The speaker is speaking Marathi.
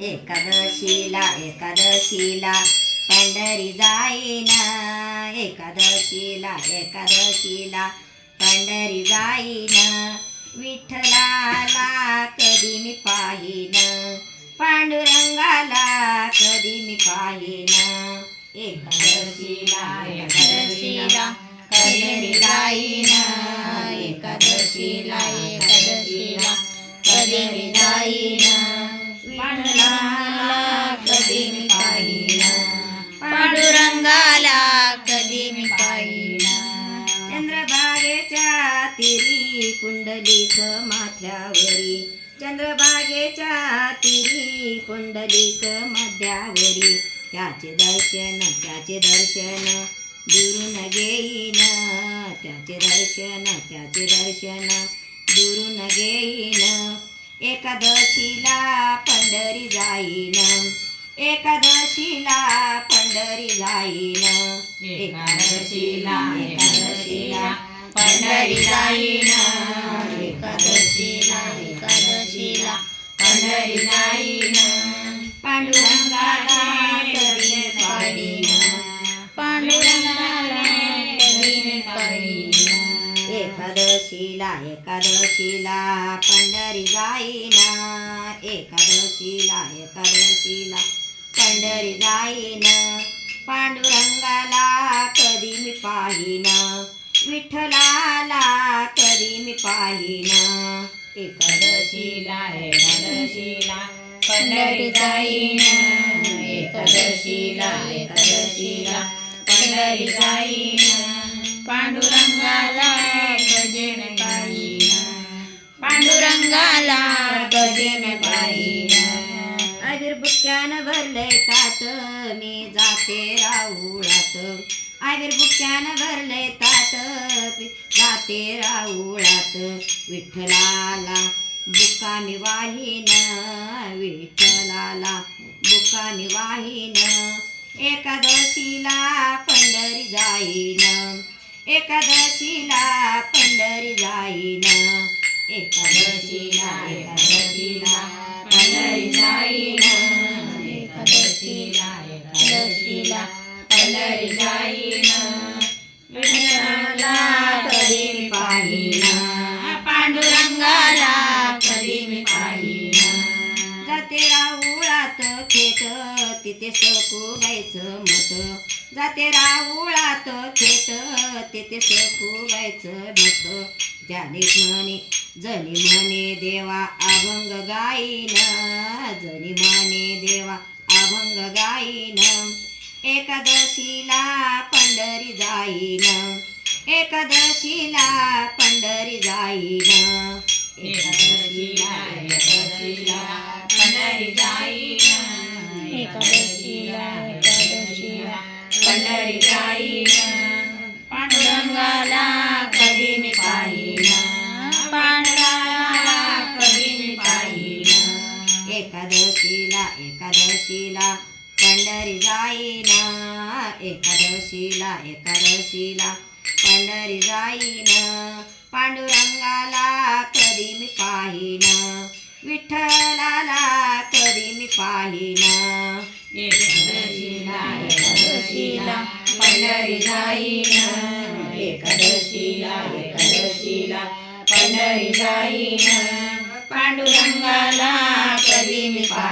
एकादशीला एकादशीला पंढरी जाईन. एकादशीला एकादशीला पंढरी जाईन. विठ्ठलाला कधी मी पाहीन? पांडुरंगाला कधी मी पाहीन? एकादशीला एकादशीला पंढरी जाईन? तिरी पुंडलिक माथ्यावरी चंद्रभागेच्या तिरी पुंडलिक मध्यावरी त्याचे दर्शन त्याचे दर्शन दुरून घेईन. त्याचे दर्शन त्याचे दर्शन दुरून घेईन. एकादशीला पंढरी जाईन. एकादशीला पंढरी जाईन. एकादशीला एकादशीला. पंढरी जाईन एकादशीला एकादशीला पंढरी जाईन पांडुरंगाला कधी मी पांडुरंगाला कधी मी एकादशीला एकादशीला पंढरी जाईन एकादशीला एकादशीला पंढरी जाईन पांडुरंगाला कधी मी पाहीन. विठ्ठलाला कधी मी पाहीन. एकादशीला एकादशीला पंढरी जाईन. एकादशीला एकादशीला पंढरी जाईन. पांडुरंगाला कधी मी पांडुरंगाला कधी मी पाहीन. अबीर बुक्यानं भरलंय ताट मी जाते राऊळात अबीर बुक्यानं भरलंय ताट जाते राऊळात विठ्ठलाला. बुकाने मी वाहीन विठ्ठलाला. बुकाने मी वाहीन. एकादशीला पंढरी जाईन. एकादशीला पंढरी जाईन. एकादशीला एकादशीला पंढरी जाईन. पांडुरंगाला कधी मी पाहीन जाते राऊळात खेट तिथे सखूबाईचं मत. जाते राऊळात खेट तिथे सखूबाईचं मत. ज्याने म्हणे जनी म्हणे देवा अभंग गाईन. जनी म्हणे देवा अभंग गाईन. एकादशीला पंढरी जाईन. एकादशीला पंढरी जाईन. एकादशीला एकादशीला पंढरी जाईन. एकादशीला एकादशीला पंढरी जाईन. पांडुरंगाला कधी मी पाहीन. पांडुरंगाला कधी मी पाहीन. एकादशीला एकादशीला पंढरी जाईन. एकादशीला एकादशीला पंढरी जाईन. पांडुरंगाला कधी मी पाहीन. विठ्ठलाला कधी मी पाहिन. एकादशीला पंढरी जाईन. एकादशीला एकादशीला पंढरी जाईन. पांडुरंगाला कधी मी पा